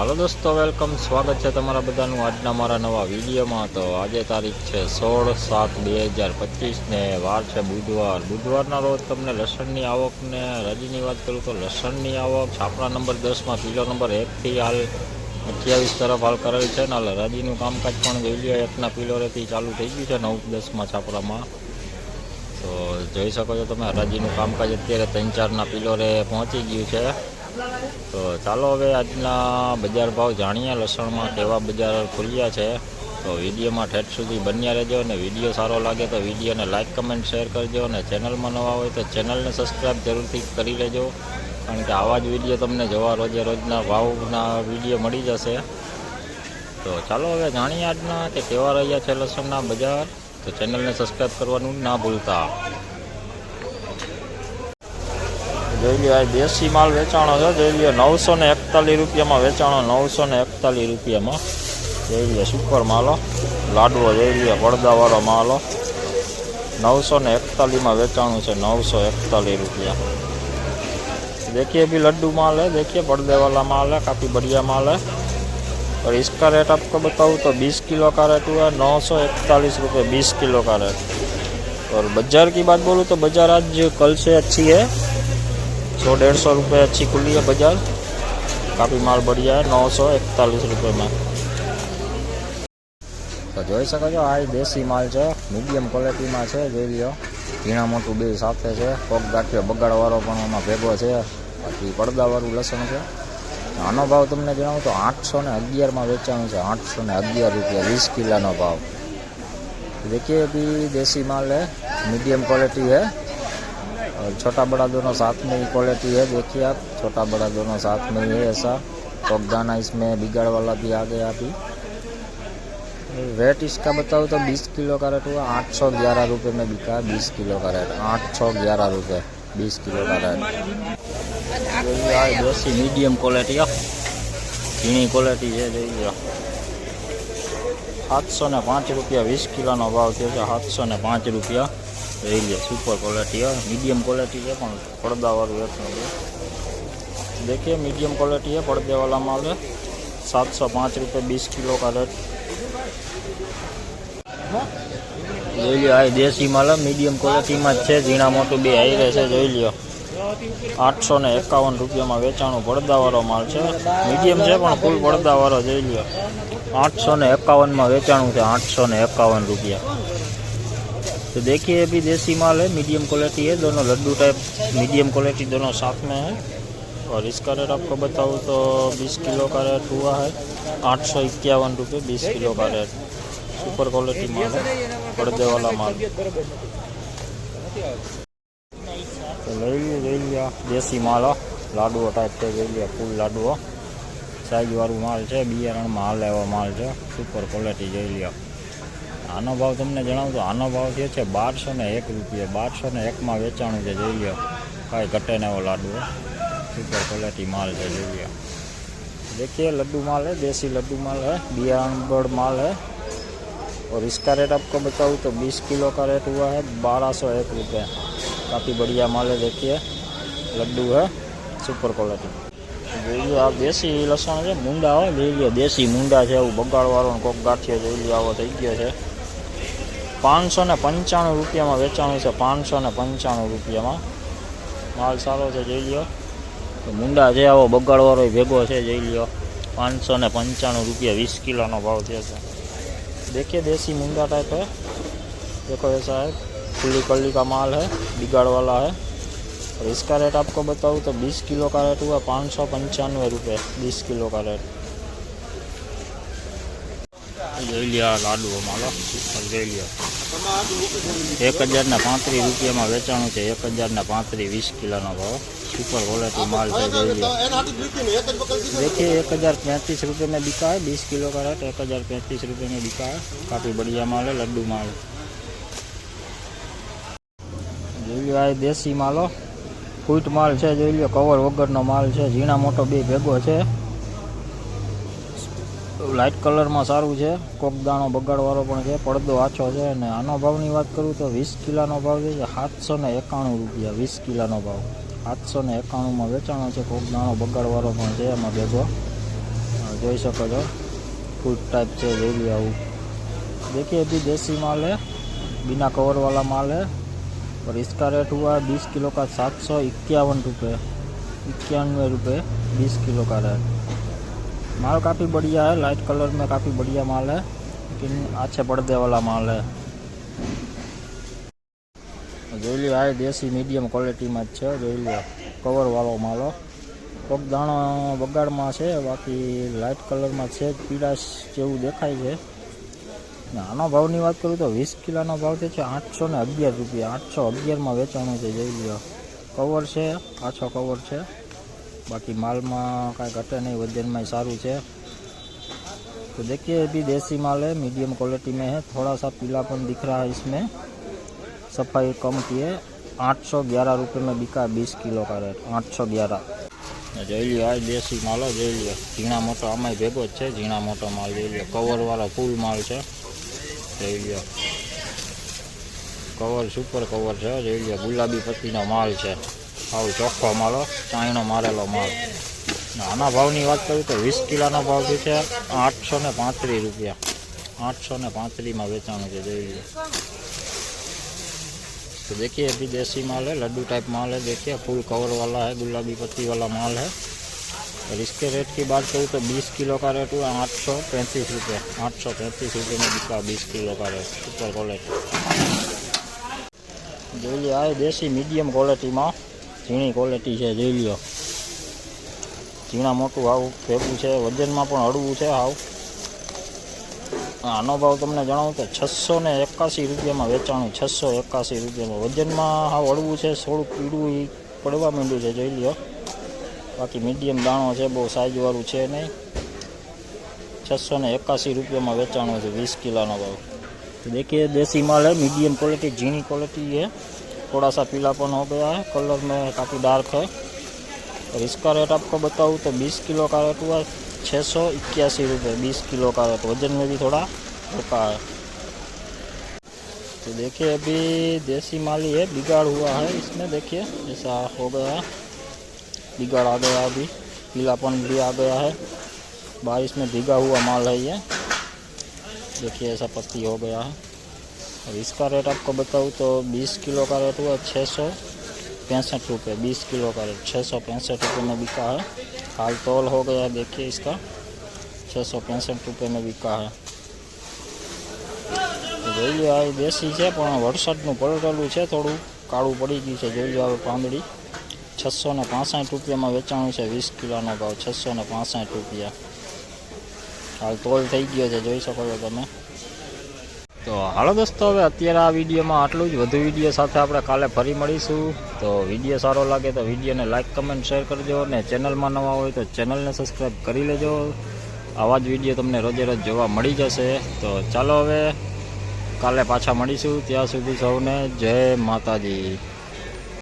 હાલો દોસ્તો વેલકમ સ્વાગત છે તમારા બધાનું આજના મારા નવા વિડીયોમાં તો આજે તારીખ છે સોળ સાત બે હજાર પચીસને વાર છે બુધવાર બુધવારના રોજ તમને લસણની આવકને રજીની વાત કરું તો લસણની આવક છાપરા નંબર દસમાં કિલો નંબર એકથી હાલ અઠ્યાવીસ તરફ હાલ કરેલ છે ને હરાજીનું કામકાજ પણ જોઈ લો એકના પિલોરેથી ચાલુ થઈ ગયું છે નવ દસમાં છાપરામાં તો જોઈ શકો છો તમે હરાજીનું કામકાજ અત્યારે ત્રણ ચારના પિલોરે પહોંચી ગયું છે તો ચાલો હવે આજના બજાર ભાવ જાણીએ લસણમાં કેવા બજાર ખુલ્યા છે તો વિડીયોમાં ઠેઠ સુધી બન્યા રહેજો અને વિડીયો સારો લાગે તો વિડીયોને લાઇક કમેન્ટ શેર કરજો અને ચેનલમાં નવા હોય તો ચેનલને સબસ્ક્રાઈબ જરૂરથી કરી લેજો કારણ કે આવા જ વિડીયો તમને જોવા રોજે રોજના ભાવના વિડીયો મળી જશે તો ચાલો હવે જાણીએ આજના કે કેવા રહ્યા છે લસણના બજાર તો ચેનલને સબસ્ક્રાઈબ કરવાનું ના ભૂલતા जो जोलिया देसी माल वेचाण है जोलिया नौ सौ एकतालीस रुपया में वेचाणो नौ सौ एकतालीस रुपया में जोलिया सुपर माल लाडवो लिया पड़दा वालो माल नौ सौ ने एकतालीस में वेचाणु नौ सौ एकतालीस रुपया देखिए भी लड्डू माल है देखिए पड़दे वाला माल है काफ़ी बढ़िया माल है और इसका रेट आपको बताऊँ तो बीस किलो का रेट हुआ है नौ सौ इकतालीस रुपये बीस किलो का रेट और बाजार की बात बोलूँ तो बाजार आज कल से अच्छी है ₹100-150 अच्छी कुल्ली या बाजार काफी माल बढ़िया है ₹941 में तो જોઈ શકો છો આ દેશી માલ છે મિડિયમ ક્વોલિટી માં છે લઈ લ્યો ગીણા મોટું બે સાથે છે કોક ડાક્યો બગાડવારો પણ એમાં ભેગો છે પછી પડદા વાળું લસણ છે આનો ભાવ તમને જાણું તો 811 માં વેચાણ છે ₹811 20 કિલોનો ભાવ देखिए अभी देसी माल है मीडियम क्वालिटी है और छोटा बड़ा दोनों साथ में ही क्वालिटी है देखिए आप छोटा बड़ा दोनों साथ में ही है ऐसा तो गाना इसमें बिगड़ वाला भी आ गया अभी रेट इसका बताओ तो 20 किलो का रेट हुआ आठ सौ ग्यारह रुपये में बिका 20 किलो का रेट आठ सौ ग्यारह रुपये बीस किलो का रेट मीडियम क्वालिटी झीणी क्वालिटी है देखिए સાતસો ને પાંચ રૂપિયા વીસ કિલોનો ભાવ થયો છે સાતસો ને પાંચ રૂપિયા રહી લે સુપર ક્વોલિટી હોય મીડિયમ ક્વોલિટી છે પણ પડદાવાળું એક નથી દેખીએ મીડિયમ ક્વોલિટી છે પડદેવાળામાં આવે સાતસો પાંચ રૂપિયા વીસ કિલો કા રેટ જોઈ લો આ દેશી માલ મીડિયમ ક્વોલિટીમાં જ છે ઝીણા મોટું બે હાઈ રહેશે જોઈ લ્યો આઠસો ને એકાવન રૂપિયામાં વેચાણો પડદાવાળો માલ છે મીડિયમ છે પણ ફૂલ પડદાવાળો જોઈ લ્યો सौ ने इक्यावन में वेचाणु थे सौ ने इक्यावन रुपया तो देखिए अभी देसी माल है मीडियम क्वालिटी है दोनों लड्डू टाइप मीडियम क्वालिटी दोनों साथ में है और इसका रेट आपको बताऊँ तो 20 किलो का रेट हुआ है आठ सौ इक्यावन रुपये बीस किलो का रेट सुपर क्वालिटी माल है पर्दे वाला माल तो ले लिया देसी माल लाडुआ टाइप के ले लिया फूल लाडुआ साइज वालों माल है बियारण माल एवं माल है सुपर क्वॉलिटी जी लिया आ भाव तक जनाव तो आव ये है बार सौ ने एक रुपये बार सौ ने एक में वेचाण से जो लिया कहीं घटे ने वो लाडू सुपर क्वॉलिटी माल है जो लिया देखिए लड्डू माल है देसी लड्डू माल है बियारण बड़ माल है और इसका रेट आपको बताऊँ तो बीस किलो का रेट हुआ है बारह सौ एक काफ़ी बढ़िया माल है देखिए लड्डू है सुपर क्वालिटी જોઈ લો આ દેશી લસણ છે મૂંડા હોય જોઈ લો દેશી મૂંડા છે એવું બગાડવાળો કોક ગાંઠિયો જોઈ લો આવો થઈ ગયો છે પાંચસો ને પંચાણું રૂપિયામાં વેચાણ છે પાંચસો ને પંચાણું રૂપિયામાં માલ સારો છે જોઈ લ્યો મૂંડા છે આવો બગાડવાળો ભેગો છે જોઈ લ્યો પાંચસો ને પંચાણું રૂપિયા વીસ કિલોનો ભાવ થયો છે देखिए દેશી મૂંડા ટાઈપ હે દેખો ऐसा है खुली कल्ली का माल है बिगाड़ वाला और इसका रेट आपको बताऊँ तो 20 किलो का रेट हुआ पाँच सौ पंचानवे रुपये बीस किलो का रेट ले જોઈ લ્યા લાડુ અમારો જોઈ લ્યો એક હજારના પાંત્રીસ રૂપિયામાં વેચાણું છે એક હજારના પાંત્રીસ વીસ કિલોનો ભાવ સુપર ક્વોલિટી માલ છે જોઈ લ્યો देखिए एक हज़ार पैंतीस रुपये में बिका है बीस किलो का रेट एक हज़ार पैंतीस रुपये में बिका है काफ़ी बढ़िया माल है लड्डू माल ले लिया है देसी मालो ફૂટ માલ છે જોઈ લો કવર વગરનો માલ છે ઝીણા મોટો બે ભેગો છે લાઇટ કલરમાં સારું છે કોક દાણો બગાડવાળો પણ છે પડદો આછો છે અને આનો ભાવની વાત કરું તો વીસ કિલાનો ભાવ છે સાતસો ને એકાણું રૂપિયા વીસ કિલાનો ભાવ સાતસો ને એકાણુંમાં વેચાણો છે કોક દાણો બગાડવાળો પણ છે એમાં ભેગો જોઈ શકો છો ફૂડ ટાઈપ છે રેલી લો આવું દેખીએ બી દેશી માલ હે બિના કવરવાળા માલ હે और इसका रेट हुआ बीस किलो का सात सौ इक्यावन रुपये इक्यानवे रुपये बीस किलो का रेट माल काफ़ी बढ़िया है लाइट कलर में काफ़ी बढ़िया माल है लेकिन अच्छे पर्दे वाला माल है जो आए देसी मीडियम क्वालिटी में ક્વોલિટીમાં जो છે कवर वालों मालो માલો કોક बगाड़ બગાડમાં છે બાકી લાઇટ કલરમાં છે પીળાશ જેવું દેખાય है નાનો ભાવની વાત કરું તો 20 કિલોનો ભાવ છે ₹811 ₹811 માં વેચાણો જે જઈ ગયો કવર છે આછો કવર છે બાકી માલમાં કાય ઘટતા નહી વર્દનમાં સારું છે તો देखिए भी देसी माल है मीडियम क्वालिटी में है थोड़ा सा पीलापन दिख रहा है इसमें सफाई कम थी है ₹811 में बिका 20 किलो का ₹811 જઈ ગયો આય देसी માલો જઈ ગયો જીણા મોટો અમાય ભેગો છે જીણા મોટો માલ જઈ ગયો કવર વાળા કુલ માલ છે રેડિયો કવર સુપર કવર છે રેડિયો ગુલાબી પત્તીનો માલ છે આવો ચોખ્ખો માલો ચાઈનો મારેલો માલ આના ભાવની વાત કરું તો भाव भी है आठ सौ ने ને પાંત્રીસ आठ सौ ने પાંત્રીસમાં વેચાણું છે જોઈ લો तो देखिए अभी देसी माल है लड्डू टाइप माल है देखिए फुल कवर वाला है गुलाबी पत्ती वाला माल है और इसके रेट की बात करूँ तो 20 किलो का रेट हुआ आठ सौ पैंतीस रुपये आठ सौ पैंतीस रुपये में बिका 20 किलो का रेट सुपर क्वालिटी જોઈ લો આ દેશી મીડિયમ ક્વોલિટીમાં ઝીણી ક્વોલિટી છે જોઈ લો ઝીણા મોટું આવું ભેગું છે વજનમાં પણ હળવું છે આવ આનો ભાવ તમને જણાવું તો છસો ને એકાસી રૂપિયામાં વેચાણું છસો એકાસી રૂપિયામાં વજનમાં હાવ હળવું છે થોડું પીળું પડવા માંડ્યું છે જોઈ લ્યો मीडियम दाणो है बहुत साइज वालू है नहीं छसो ને એકાસી में वेचाणो है वीस કિલોનો भाव तो देखिए देसी माल है मीडियम क्वालिटी झीणी क्वालिटी है थोड़ा सा पीलापन हो गया है कलर में काफ़ी डार्क है और इसका रेट आपको बताऊँ तो बीस किलो का रेट हुआ छः सौ इक्यासी रुपये बीस किलो का रेट वजन में भी थोड़ा हल्का है तो देखिए अभी देसी माल ही है बिगाड़ हुआ है इसमें देखिए ऐसा हो गया है बिगड़ आ गया अभी पीलापन भी आ गया है बारिश में भीगा हुआ माल है ये देखिए ऐसा पत्ती हो गया है और इसका रेट आपको बताऊँ तो 20 किलो का रेट हुआ छः सौ पैंसठ रुपये बीस किलो का रेट छः सौ पैंसठ रुपये में बिका है हाल तोल हो गया है देखिए इसका छः सौ पैंसठ रुपये में बिका है જોઈ લો આ દેશી છે પણ पड़ પલટેલું છે થોડું કાળું પડી ગયું છે जो લો છસો ને પાસઠ રૂપિયામાં વેચાણું છે વીસ કિલોનો ભાવ છસો ને પાસઠ રૂપિયા હાલ તોલ થઈ ગયો છે જોઈ શકો છો તમે તો હાલો દોસ્તો હવે અત્યારે આ વિડીયોમાં આટલું જ વધુ વિડીયો સાથે આપણે કાલે ફરી મળીશું તો વિડીયો સારો લાગે તો વિડીયોને લાઇક કમેન્ટ શેર કરજો અને ચેનલમાં નવા હોય તો ચેનલને સબસ્ક્રાઈબ કરી લેજો આવા જ વિડીયો તમને રોજે રોજ જોવા મળી જશે તો ચાલો હવે કાલે પાછા મળીશું ત્યાં સુધી સૌને જય માતાજી